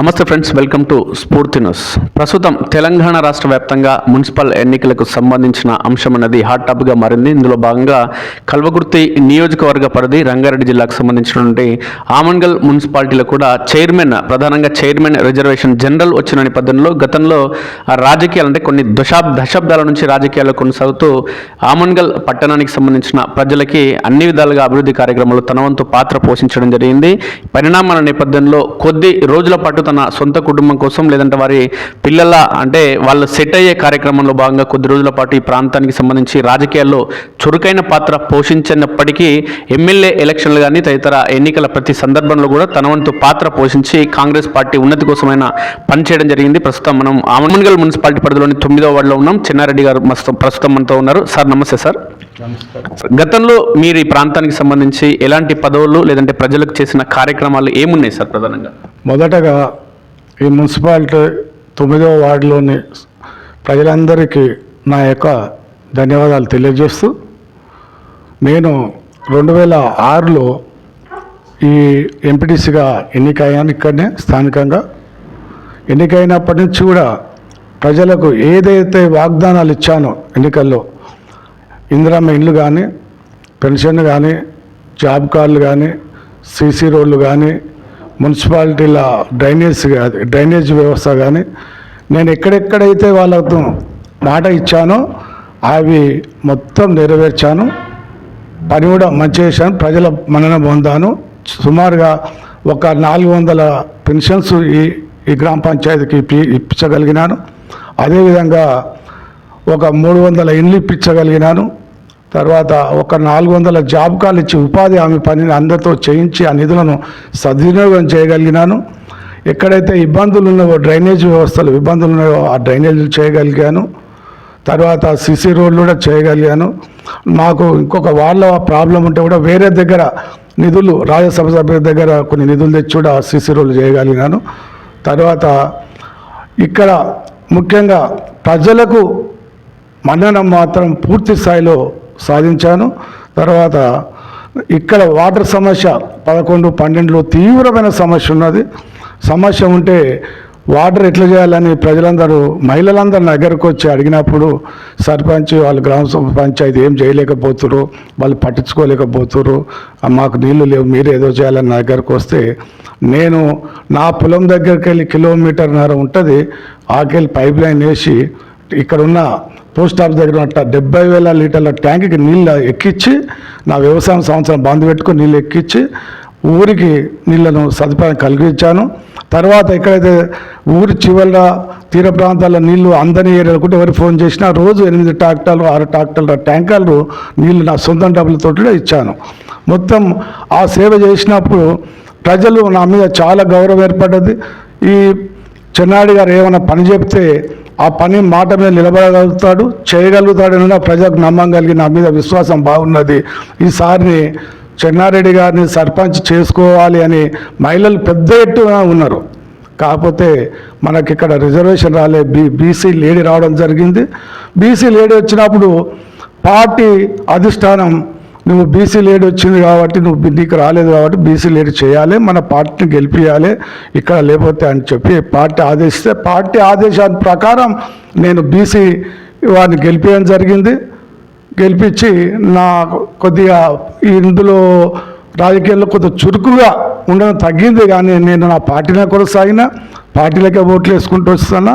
నమస్తే friends welcome to Spoorthi news. ప్రస్తుతం తెలంగాణ రాష్ట్ర వ్యాప్తంగా మున్సిపల్ ఎన్నికలకు సంబంధించిన అంశం అనేది హాట్ టాపిక్గా మారింది. ఇందులో భాగంగా కల్వకుర్తి నియోజకవర్గ పరిధి రంగారెడ్డి జిల్లాకు సంబంధించినటువంటి ఆమన్గల్ మున్సిపాలిటీలో కూడా చైర్మన్ ప్రధానంగా చైర్మన్ రిజర్వేషన్ జనరల్ వచ్చిన నేపథ్యంలో గతంలో రాజకీయాలు అంటే కొన్ని దశాబ్ దశాబ్దాల నుంచి రాజకీయాలు కొనసాగుతూ ఆమన్గల్ పట్టణానికి సంబంధించిన ప్రజలకి అన్ని విధాలుగా అభివృద్ధి కార్యక్రమాలు తన వంతు పాత్ర పోషించడం జరిగింది. పరిణామాల నేపథ్యంలో కొద్ది రోజుల పాటు తన సొంత కుటుంబం కోసం లేదంటే వారి పిల్లల అంటే వాళ్ళు సెట్ అయ్యే కార్యక్రమంలో భాగంగా కొద్ది రోజుల పాటు ఈ ప్రాంతానికి సంబంధించి రాజకీయాల్లో చురుకైన పాత్ర పోషించినప్పటికీ ఎమ్మెల్యే ఎలక్షన్లు కానీ తదితర ఎన్నికల ప్రతి సందర్భంలో కూడా తన వంతు పాత్ర పోషించి కాంగ్రెస్ పార్టీ ఉన్నతి కోసమైన పనిచేయడం జరిగింది. ప్రస్తుతం మనం ఆమన్గల్ మున్సిపాలిటీ పరిధిలోని తొమ్మిదో వార్డులో ఉన్నాం. చెన్నారెడ్డి గారు మస్తు ప్రస్తుతం మనతో ఉన్నారు. సార్ నమస్తే సార్. గతంలో మీరు ఈ ప్రాంతానికి సంబంధించి ఎలాంటి పదవులు లేదంటే ప్రజలకు చేసిన కార్యక్రమాలు ఏమున్నాయి సార్ ప్రధానంగా? మొదటగా ఈ మున్సిపాలిటీ తొమ్మిదవ వార్డులోని ప్రజలందరికీ నా యొక్క ధన్యవాదాలు తెలియజేస్తూ నేను రెండు వేల ఆరులో ఈ ఎంపీటీసీగా ఎన్నికయ్యాను ఇక్కడనే స్థానికంగా. ఎన్నికైనప్పటి నుంచి కూడా ప్రజలకు ఏదైతే వాగ్దానాలు ఇచ్చానో ఎన్నికల్లో ఇందిరమ్మ ఇండ్లు కానీ పెన్షన్ కానీ జాబ్ కార్డులు కానీ సీసీ రోడ్లు కానీ మున్సిపాలిటీల డ్రైనేజ్ డ్రైనేజ్ వ్యవస్థ కానీ నేను ఎక్కడెక్కడైతే వాళ్ళకు మాట ఇచ్చానో అవి మొత్తం నెరవేర్చాను. పని కూడా మంచి చేశాను. ప్రజల మన్నన పొందాను. సుమారుగా ఒక నాలుగు వందల పెన్షన్స్ ఈ ఈ గ్రామ పంచాయతీకి ఇప్పి- ఇప్పించగలిగినాను. అదేవిధంగా ఒక మూడు వందల ఇండ్లు ఇప్పించగలిగినాను. తర్వాత ఒక నాలుగు వందల జాబ్ కార్డులు ఇచ్చి ఉపాధి హామీ పనిని అందరితో చేయించి ఆ నిధులను సద్వినియోగం చేయగలిగినాను. ఎక్కడైతే ఇబ్బందులు ఉన్నాయో డ్రైనేజ్ వ్యవస్థలు ఇబ్బందులు ఉన్నాయో ఆ డ్రైనేజీలు చేయగలిగాను. తర్వాత సిసి రోడ్లు కూడా చేయగలిగాను. మాకు ఇంకొక వాళ్ళ ప్రాబ్లం ఉంటే కూడా వేరే దగ్గర నిధులు రాజ్యసభ సభ్యుల దగ్గర కొన్ని నిధులు తెచ్చి కూడా సిసి రోడ్లు చేయగలిగినాను తర్వాత ఇక్కడ ముఖ్యంగా ప్రజలకు మన్ననం మాత్రం పూర్తి స్థాయిలో సాధించాను. తర్వాత ఇక్కడ వాటర్ సమస్య పదకొండు పన్నెండులో తీవ్రమైన సమస్య ఉన్నది. సమస్య ఉంటే వాటర్ ఎట్లా చేయాలని ప్రజలందరూ మహిళలందరూ నగరకు దగ్గరకు వచ్చి అడిగినప్పుడు సర్పంచ్ వాళ్ళు గ్రామ పంచాయతీ ఏం చేయలేకపోతున్నారు వాళ్ళు పట్టించుకోలేకపోతున్నారు మాకు నీళ్ళు లేవు మీరు ఏదో చేయాలని నా దగ్గరకు వస్తే నేను నా పొలం దగ్గరికి వెళ్ళి కిలోమీటర్న్నర ఉంటుంది ఆకెళ్ళి పైప్ లైన్ వేసి ఇక్కడ ఉన్న పోస్ట్ ఆఫీస్ దగ్గర ఉన్న డెబ్బై వేల లీటర్ల ట్యాంక్కి నీళ్ళు ఎక్కించి నా వ్యవసాయం సంవత్సరం బంద్ పెట్టుకుని నీళ్ళు ఎక్కించి ఊరికి నీళ్ళను సదుపాయం కలిగించాను. తర్వాత ఎక్కడైతే ఊరి చివర తీర ప్రాంతాల్లో నీళ్ళు అందని ఏరియాలు కూడా ఎవరు ఫోన్ చేసినా రోజు ఎనిమిది ట్రాక్టర్లు ఆరు ట్రాక్టర్ల ట్యాంకర్లు నీళ్ళు నా సొంతం డబ్బులతో ఇచ్చాను. మొత్తం ఆ సేవ చేసినప్పుడు ప్రజలు నా మీద చాలా గౌరవం ఏర్పడ్డది. ఈ చెన్నాడి గారు ఏమైనా పని చెప్తే ఆ పని మాట మీద నిలబడగలుగుతాడు చేయగలుగుతాడని నా ప్రజలకు నమ్మకం కలిగి నా మీద విశ్వాసం బాగున్నది. ఈసారిని చెన్నారెడ్డి గారిని సర్పంచ్ చేసుకోవాలి అని మహిళలు పెద్ద ఎత్తున ఉన్నారు. కాకపోతే మనకి ఇక్కడ రిజర్వేషన్ రాలే బీ బీసీ లేడీ రావడం జరిగింది. బీసీ లేడీ వచ్చినప్పుడు పార్టీ అధిష్టానం నువ్వు బీసీ లేడ్ వచ్చింది కాబట్టి నువ్వు నీకు రాలేదు కాబట్టి బీసీ లేడ్ చేయాలి మన పార్టీని గెలిపించాలి ఇక్కడ లేకపోతే అని చెప్పి పార్టీ ఆదేశిస్తే పార్టీ ఆదేశాల ప్రకారం నేను బీసీ వారిని గెలిపించడం జరిగింది. గెలిపించి నా కొద్దిగా ఇందులో రాజకీయాల్లో కొంత చురుకుగా ఉండడం తగ్గింది కానీ నేను నా పార్టీనే కొనసాగిన పార్టీలకే ఓట్లు వేసుకుంటూ వస్తున్నా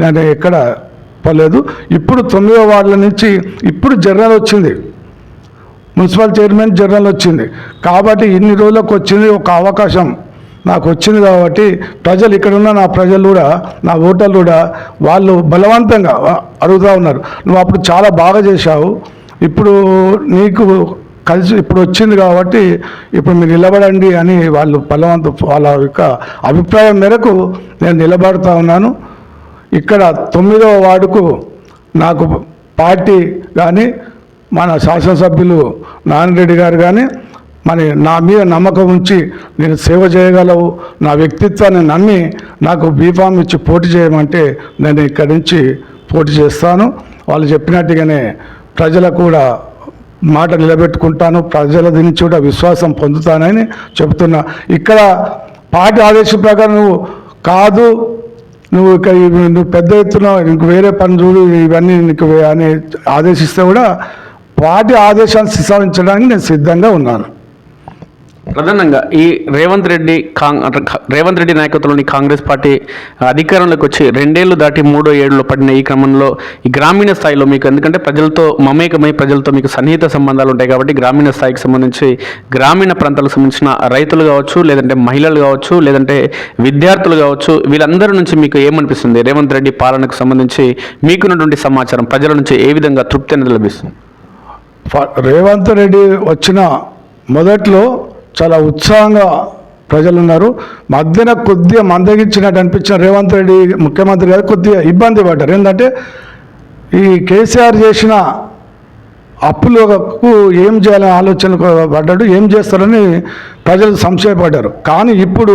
నేను ఎక్కడ పోలేదు. ఇప్పుడు తొమ్మిదో వార్డుల నుంచి ఇప్పుడు జర్నల్ వచ్చింది. మున్సిపల్ చైర్మన్ జనరల్ వచ్చింది. కాబట్టి ఇన్ని రోజులకు వచ్చింది ఒక అవకాశం. నాకు వచ్చింది కాబట్టి ప్రజలు ఇక్కడ ఉన్న నా ప్రజలు కూడా నా ఓటర్లు కూడా వాళ్ళు బలవంతంగా అడుగుతూ ఉన్నారు. నువ్వు అప్పుడు చాలా బాగా చేశావు. ఇప్పుడు నీకు కలిసి ఇప్పుడు వచ్చింది కాబట్టి ఇప్పుడు మీరు నిలబడండి అని వాళ్ళు బలవంత వాళ్ళ యొక్క అభిప్రాయం మేరకు నేను నిలబడుతూ ఉన్నాను. ఇక్కడ తొమ్మిదవ వార్డుకు నాకు పార్టీ కానీ మన శాసనసభ్యులు నారాయణరెడ్డి గారు కానీ మరి నా మీద నమ్మకం ఉంచి నేను సేవ చేయగలవు నా వ్యక్తిత్వాన్ని నమ్మి నాకు బీఫామ్ ఇచ్చి పోటీ చేయమంటే నేను ఇక్కడి నుంచి పోటీ చేస్తాను. వాళ్ళు చెప్పినట్టుగానే ప్రజలకు కూడా మాట నిలబెట్టుకుంటాను ప్రజల నుంచి కూడా విశ్వాసం పొందుతానని చెప్తున్నా ఇక్కడ పార్టీ ఆదేశం ప్రకారం నువ్వు కాదు నువ్వు ఇక నువ్వు పెద్ద ఎత్తున వేరే పని చూడు ఇవన్నీ నీకు అని ఆదేశిస్తే కూడా వాటి ఆదేశాలు శిశావించడానికి నేను సిద్ధంగా ఉన్నాను. ప్రధానంగా ఈ రేవంత్ రెడ్డి కాంగ్ రేవంత్ రెడ్డి నాయకత్వంలోని కాంగ్రెస్ పార్టీ అధికారంలోకి వచ్చి రెండేళ్ళు దాటి మూడో ఏడులో పడిన ఈ క్రమంలో ఈ గ్రామీణ స్థాయిలో మీకు ఎందుకంటే ప్రజలతో మమేకమై ప్రజలతో మీకు సన్నిహిత సంబంధాలు ఉంటాయి కాబట్టి గ్రామీణ స్థాయికి సంబంధించి గ్రామీణ ప్రాంతాలకు సంబంధించిన రైతులు కావచ్చు లేదంటే మహిళలు కావచ్చు లేదంటే విద్యార్థులు కావచ్చు వీళ్ళందరి నుంచి మీకు ఏమనిపిస్తుంది? రేవంత్ రెడ్డి పాలనకు సంబంధించి మీకున్నటువంటి సమాచారం ప్రజల నుంచి ఏ విధంగా తృప్తి అనేది లభిస్తుంది? రేవంత్ రెడ్డి వచ్చిన మొదట్లో చాలా ఉత్సాహంగా ప్రజలు ఉన్నారు. మధ్యన కొద్దిగా మందగించినట్టు అనిపించిన రేవంత్ రెడ్డి ముఖ్యమంత్రి గారు కొద్దిగా ఇబ్బంది పడ్డారు. ఏంటంటే ఈ కేసీఆర్ చేసిన అప్పులకు ఏం చేయాలని ఆలోచన పడ్డాడు ఏం చేస్తారని ప్రజలు సంశయపడ్డారు. కానీ ఇప్పుడు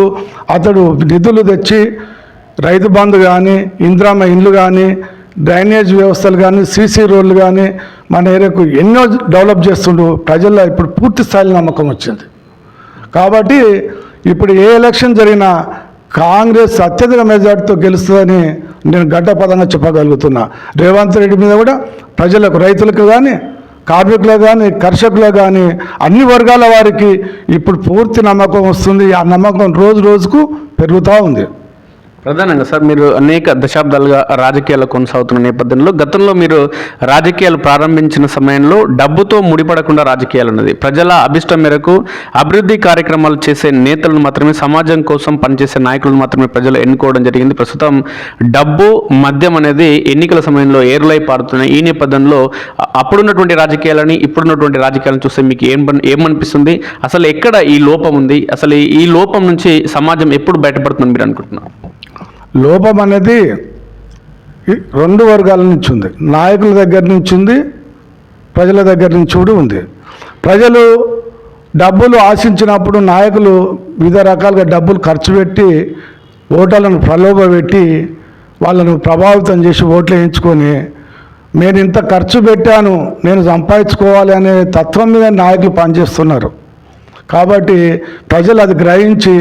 అతడు నిధులు తెచ్చి రైతు బంధు కానీ ఇందిరామ ఇండ్లు కానీ డ్రైనేజ్ వ్యవస్థలు కానీ సీసీ రోడ్లు కానీ మన ఏరియాకు ఎన్నో డెవలప్ చేస్తుండు ప్రజల్లో ఇప్పుడు పూర్తి స్థాయిలో నమ్మకం వచ్చింది. కాబట్టి ఇప్పుడు ఏ ఎలక్షన్ జరిగినా కాంగ్రెస్ అత్యధిక మెజార్టీతో గెలుస్తుందని నేను గడ్డపదంగా చెప్పగలుగుతున్నా. రేవంత్ రెడ్డి మీద కూడా ప్రజలకు రైతులకు కానీ కార్మికులకు కానీ కర్షకులకు కానీ అన్ని వర్గాల వారికి ఇప్పుడు పూర్తి నమ్మకం వస్తుంది. ఆ నమ్మకం రోజు రోజుకు పెరుగుతూ ఉంది. ప్రధానంగా సార్ మీరు అనేక దశాబ్దాలుగా రాజకీయాలు కొనసాగుతున్న నేపథ్యంలో గతంలో మీరు రాజకీయాలు ప్రారంభించిన సమయంలో డబ్బుతో ముడిపడకుండా రాజకీయాలు ఉన్నది. ప్రజల అభిష్టం మేరకు అభివృద్ధి కార్యక్రమాలు చేసే నేతలను మాత్రమే సమాజం కోసం పనిచేసే నాయకులను మాత్రమే ప్రజలు ఎన్నుకోవడం జరిగింది. ప్రస్తుతం డబ్బు మద్యం అనేది ఎన్నికల సమయంలో ఏరులై పారుతున్నాయి ఈ నేపథ్యంలో అప్పుడున్నటువంటి రాజకీయాలని ఇప్పుడున్నటువంటి రాజకీయాలను చూస్తే మీకు ఏం ఏమనిపిస్తుంది? అసలు ఎక్కడ ఈ లోపం ఉంది? అసలు ఈ- ఈ లోపం నుంచి సమాజం ఎప్పుడు బయటపడుతుందని మీరు అనుకుంటున్నారు? లోపం అనేది రెండు వర్గాల నుంచి ఉంది. నాయకుల దగ్గర నుంచి ఉంది ప్రజల దగ్గర నుంచి కూడా ఉంది. ప్రజలు డబ్బులు ఆశించినప్పుడు నాయకులు వివిధ రకాలుగా డబ్బులు ఖర్చు పెట్టి ఓటర్లను ప్రలోభపెట్టి వాళ్ళను ప్రభావితం చేసి ఓట్లు వేయించుకొని నేను ఇంత ఖర్చు పెట్టాను నేను సంపాదించుకోవాలి అనే తత్వం మీద నాయకులు పనిచేస్తున్నారు. కాబట్టి ప్రజలు అది గ్రహించి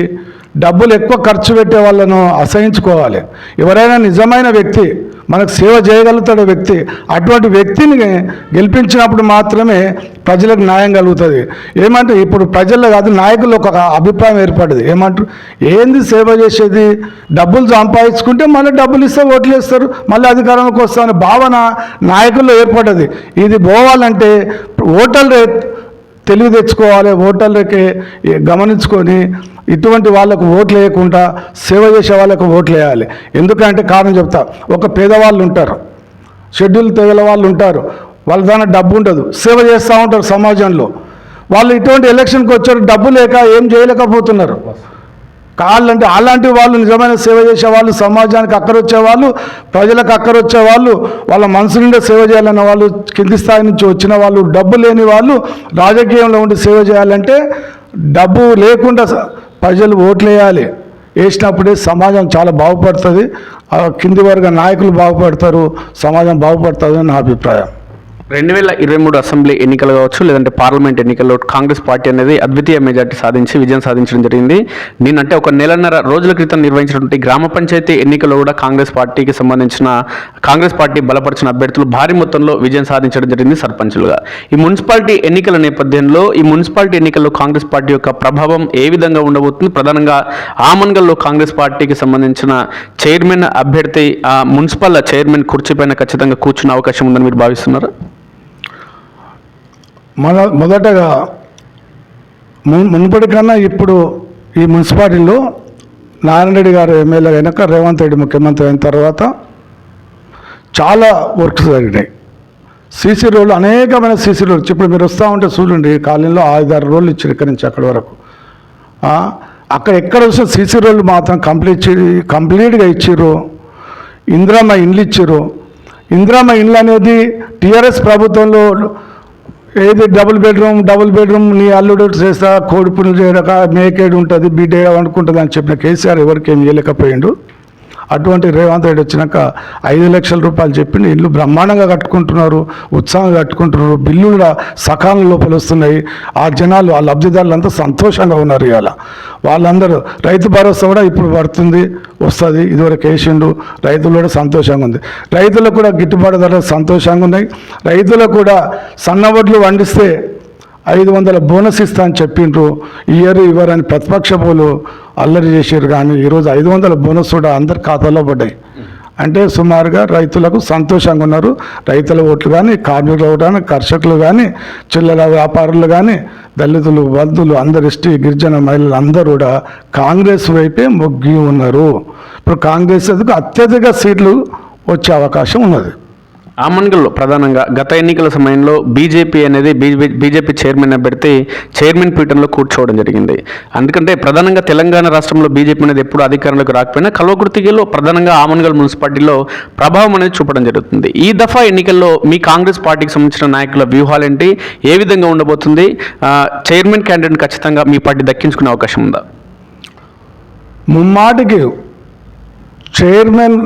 డబ్బులు ఎక్కువ ఖర్చు పెట్టే వాళ్ళను అసహించుకోవాలి. ఎవరైనా నిజమైన వ్యక్తి మనకు సేవ చేయగలుగుతాడు వ్యక్తి అటువంటి వ్యక్తిని గెలిపించినప్పుడు మాత్రమే ప్రజలకు న్యాయం కలుగుతుంది. ఏమంటే ఇప్పుడు ప్రజల్లో కాదు నాయకులు ఒక అభిప్రాయం ఏర్పడింది. ఏమంటారు? ఏంది సేవ చేసేది? డబ్బులు సంపాదించుకుంటే మళ్ళీ డబ్బులు ఇస్తే ఓట్లు వేస్తారు మళ్ళీ అధికారంలోకి వస్తామనే భావన నాయకుల్లో ఏర్పడ్డది ఇది పోవాలంటే ఓటర్లు తెలివి తెచ్చుకోవాలి ఓటర్లకి గమనించుకొని ఇటువంటి వాళ్ళకు ఓట్లు వేయకుండా సేవ చేసే వాళ్ళకు ఓట్లు వేయాలి. ఎందుకంటే కారణం చెప్తా ఒక పేదవాళ్ళు ఉంటారు షెడ్యూల్ తెగల వాళ్ళు ఉంటారు వాళ్ళ దాని డబ్బు ఉండదు సేవ చేస్తూ ఉంటారు సమాజంలో. వాళ్ళు ఇటువంటి ఎలక్షన్కి వచ్చారు డబ్బు లేక ఏం చేయలేకపోతున్నారు. కాళ్ళంటే అలాంటి వాళ్ళు నిజమైన సేవ చేసే వాళ్ళు సమాజానికి అక్కరొచ్చే వాళ్ళు ప్రజలకు అక్కరొచ్చే వాళ్ళు వాళ్ళ మనసు నుండే సేవ చేయాలన్న వాళ్ళు కింది స్థాయి నుంచి వచ్చిన వాళ్ళు డబ్బు లేని వాళ్ళు రాజకీయంలో ఉండి సేవ చేయాలంటే డబ్బు లేకుండా ప్రజలు ఓట్లు వేయాలి వేసినప్పుడే సమాజం చాలా బాగుపడుతుంది. కింది వర్గ నాయకులు బాగుపడతారు సమాజం బాగుపడుతుంది అని నా అభిప్రాయం. రెండు వేల ఇరవై మూడు అసెంబ్లీ ఎన్నికలు కావచ్చు లేదంటే పార్లమెంట్ ఎన్నికల్లో కాంగ్రెస్ పార్టీ అనేది అద్వితీయ మెజార్టీ సాధించి విజయం సాధించడం జరిగింది. నేనంటే ఒక నెలన్నర రోజుల క్రితం నిర్వహించినటువంటి గ్రామ పంచాయతీ ఎన్నికల్లో కూడా కాంగ్రెస్ పార్టీకి సంబంధించిన కాంగ్రెస్ పార్టీ బలపరిచిన అభ్యర్థులు భారీ మొత్తంలో విజయం సాధించడం జరిగింది సర్పంచులుగా. ఈ మున్సిపాలిటీ ఎన్నికల నేపథ్యంలో ఈ మున్సిపాలిటీ ఎన్నికల్లో కాంగ్రెస్ పార్టీ యొక్క ప్రభావం ఏ విధంగా ఉండబోతుంది? ప్రధానంగా ఆమన్గల్లో కాంగ్రెస్ పార్టీకి సంబంధించిన చైర్మన్ అభ్యర్థి ఆ మున్సిపల్ చైర్మన్ కుర్చీపైన ఖచ్చితంగా కూర్చున్న అవకాశం ఉందని మీరు భావిస్తున్నారు? మన మొదటగా మునుపటి కన్నా ఇప్పుడు ఈ మున్సిపాలిటీలో నారాయణ రెడ్డి గారు ఎమ్మెల్యే అయినాక రేవంత్ రెడ్డి ముఖ్యమంత్రి అయిన తర్వాత చాలా వర్క్స్ జరిగినాయి. సీసీ రోడ్లు అనేకమైన సీసీ రోడ్లు. ఇప్పుడు మీరు వస్తూ ఉంటే చూడండి కాలనీలో ఐదారు రోడ్లు ఇచ్చారు ఇక్కడి నుంచి అక్కడి వరకు. అక్కడ ఎక్కడ వస్తే సీసీ రోడ్లు మాత్రం కంప్లీట్ చే- కంప్లీట్గా ఇచ్చారు. ఇందిరామ ఇండ్లు ఇచ్చారు. ఇందిరామ ఇండ్లు అనేది టీఆర్ఎస్ ప్రభుత్వంలో ఏది డబుల్ బెడ్రూమ్ డబుల్ బెడ్రూమ్ నీ అల్లుడు చేస్తా కోడి పునులు మేకేడు ఉంటుంది బిడ్డ అనుకుంటుంది అని చెప్పిన కేసీఆర్ ఎవరికి చేయలేకపోయిండు. అటువంటి రేవంత్ రెడ్డి వచ్చినాక ఐదు లక్షల రూపాయలు చెప్పిన ఇల్లు బ్రహ్మాండంగా కట్టుకుంటున్నారు ఉత్సాహంగా కట్టుకుంటున్నారు. బిల్లులు కూడా సకాలం లోపల వస్తున్నాయి. ఆ జనాలు ఆ లబ్ధిదారులు అంతా సంతోషంగా ఉన్నారు ఇవాళ. వాళ్ళందరూ రైతు భరోసా కూడా ఇప్పుడు పడుతుంది వస్తుంది. ఇదివరకు వేసిండు. రైతులు కూడా సంతోషంగా ఉంది. రైతులకు కూడా గిట్టుబాటు ధర సంతోషంగా ఉన్నాయి. రైతులకు కూడా సన్నవడ్లు వండిస్తే ఐదు వందల బోనస్ ఇస్తా అని చెప్పిండ్రు. ఇయర్ ఇవ్వరని ప్రతిపక్ష పోలు అల్లరి చేసారు కానీ ఈరోజు ఐదు వందల బోనస్ కూడా అందరి ఖాతాలో పడ్డాయి. అంటే సుమారుగా రైతులకు సంతోషంగా ఉన్నారు. రైతుల ఓట్లు కానీ కార్మికులు కానీ కర్షకులు కానీ చిల్లర వ్యాపారులు కానీ దళితులు బంధువులు అందరు ఎస్టీ గిరిజన మహిళలు అందరూ కూడా కాంగ్రెస్ వైపే మొగ్గి ఉన్నారు. ఇప్పుడు కాంగ్రెస్ అత్యధిక సీట్లు వచ్చే అవకాశం ఉన్నది? ఆమన్గల్లో ప్రధానంగా గత ఎన్నికల సమయంలో బీజేపీ అనేది బీజేపీ చైర్మన్ అభ్యర్థి చైర్మన్ పీఠంలో కూర్చోవడం జరిగింది. ఎందుకంటే ప్రధానంగా తెలంగాణ రాష్ట్రంలో బీజేపీ అనేది ఎప్పుడు అధికారంలోకి రాకపోయినా కల్వకుర్తిలో ప్రధానంగా ఆమన్గల్ మున్సిపాలిటీలో ప్రభావం అనేది చూపడం జరుగుతుంది. ఈ దఫా ఎన్నికల్లో మీ కాంగ్రెస్ పార్టీకి సంబంధించిన నాయకుల వ్యూహాలేంటి ఏ విధంగా ఉండబోతుంది? చైర్మన్ క్యాండిడేట్ ఖచ్చితంగా మీ పార్టీ దక్కించుకునే అవకాశం ఉందా? ముమ్మాటికి చైర్మన్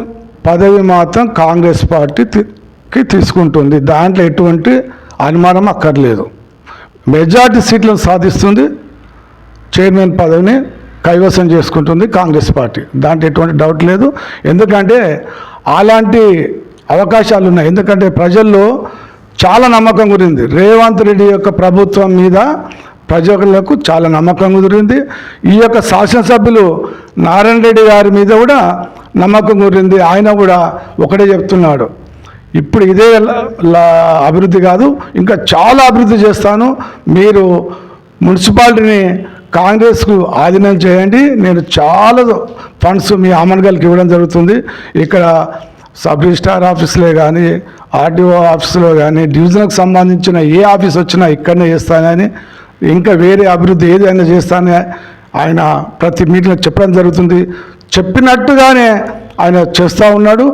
పదవి మాత్రం కాంగ్రెస్ పార్టీ కి తీసుకుంటుంది. దాంట్లో ఎటువంటి అనుమానం అక్కర్లేదు. మెజార్టీ సీట్లను సాధిస్తుంది. చైర్మన్ పదవిని కైవసం చేసుకుంటుంది కాంగ్రెస్ పార్టీ. దాంట్లో ఎటువంటి డౌట్ లేదు. ఎందుకంటే అలాంటి అవకాశాలు ఉన్నాయి. ఎందుకంటే ప్రజల్లో చాలా నమ్మకం కుదిరింది. రేవంత్ రెడ్డి యొక్క ప్రభుత్వం మీద ప్రజలకు చాలా నమ్మకం కుదిరింది. ఈ యొక్క శాసనసభ్యులు నారాయణ రెడ్డి గారి మీద కూడా నమ్మకం కుదిరింది. ఆయన కూడా ఒకటే చెప్తున్నాడు. ఇప్పుడు ఇదే అభివృద్ధి కాదు ఇంకా చాలా అభివృద్ధి చేస్తాను. మీరు మున్సిపాలిటీని కాంగ్రెస్కు ఆధీనం చేయండి. నేను చాలా ఫండ్స్ మీ అమన్గల్కి ఇవ్వడం జరుగుతుంది. ఇక్కడ సబ్ రిజిస్టార్ ఆఫీసులే కానీ ఆర్డీఓ ఆఫీసులో కానీ డివిజన్కు సంబంధించిన ఏ ఆఫీస్ వచ్చినా ఇక్కడనే చేస్తానని ఇంకా వేరే అభివృద్ధి ఏదైనా చేస్తానని ఆయన ప్రతి మీటింగ్లో చెప్పడం జరుగుతుంది. చెప్పినట్టుగానే ఆయన చేస్తూ ఉన్నాడు.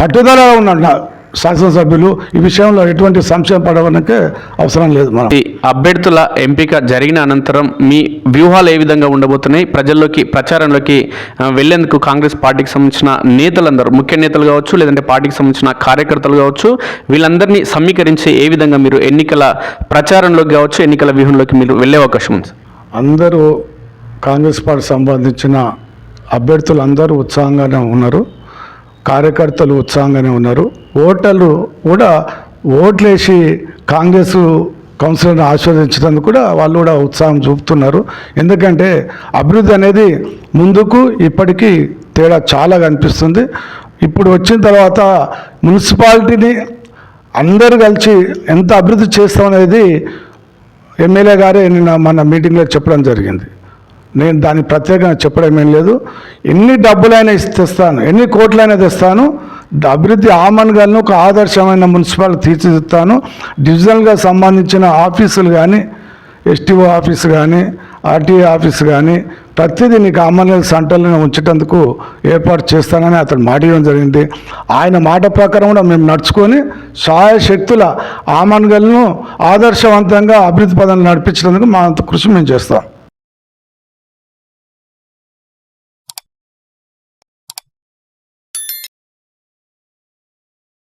పట్టుదలగా ఉన్నాడు నా శాసనసభ్యులు ఈ విషయంలో ఎటువంటి సంశయం పడవడానికి అవసరం లేదు మనం. ఈ అభ్యర్థుల ఎంపిక జరిగిన అనంతరం మీ వ్యూహాలు ఏ విధంగా ఉండబోతున్నాయి? ప్రజల్లోకి ప్రచారంలోకి వెళ్ళేందుకు కాంగ్రెస్ పార్టీకి సంబంధించిన నేతలందరూ ముఖ్య నేతలు కావచ్చు లేదంటే పార్టీకి సంబంధించిన కార్యకర్తలు కావచ్చు వీళ్ళందరినీ సమీకరించి ఏ విధంగా మీరు ఎన్నికల ప్రచారంలోకి కావచ్చు ఎన్నికల వ్యూహంలోకి మీరు వెళ్ళే అవకాశం ఉంది? అందరూ కాంగ్రెస్ పార్టీ సంబంధించిన అభ్యర్థులు అందరూ ఉత్సాహంగానే ఉన్నారు. కార్యకర్తలు ఉత్సాహంగానే ఉన్నారు. ఓటర్లు కూడా ఓట్లేసి కాంగ్రెస్ కౌన్సిలర్ని ఆస్వాదించడానికి కూడా వాళ్ళు కూడా ఉత్సాహం చూపుతున్నారు. ఎందుకంటే అభివృద్ధి అనేది ముందుకు ఇప్పటికీ తేడా చాలా కనిపిస్తుంది. ఇప్పుడు వచ్చిన తర్వాత మున్సిపాలిటీని అందరూ కలిసి ఎంత అభివృద్ధి చేస్తామనేది ఎమ్మెల్యే గారే నిన్న మన మీటింగ్లో చెప్పడం జరిగింది. నేను దాన్ని ప్రత్యేకంగా చెప్పడం ఏం లేదు. ఎన్ని డబ్బులైనా తెస్తాను ఎన్ని కోట్లైనా తెస్తాను. అభివృద్ధి ఆమన్గాలను ఒక ఆదర్శమైన మున్సిపాలిటీ తీర్చిదిద్దుతాను. డివిజనల్గా సంబంధించిన ఆఫీసులు కానీ ఎస్టీఓ ఆఫీస్ కానీ ఆర్టీఏ ఆఫీస్ కానీ ప్రతిదీ నీకు ఆమన్గల్ సెంటర్లో ఉంచేటందుకు ఏర్పాటు చేస్తానని అతను మాట ఇవ్వడం జరిగింది. ఆయన మాట ప్రకారం కూడా మేము నడుచుకొని సహాయ శక్తుల ఆమన్గల్ను ఆదర్శవంతంగా అభివృద్ధి పదాలు నడిపించినందుకు మా అంత కృషి మేము చేస్తాం.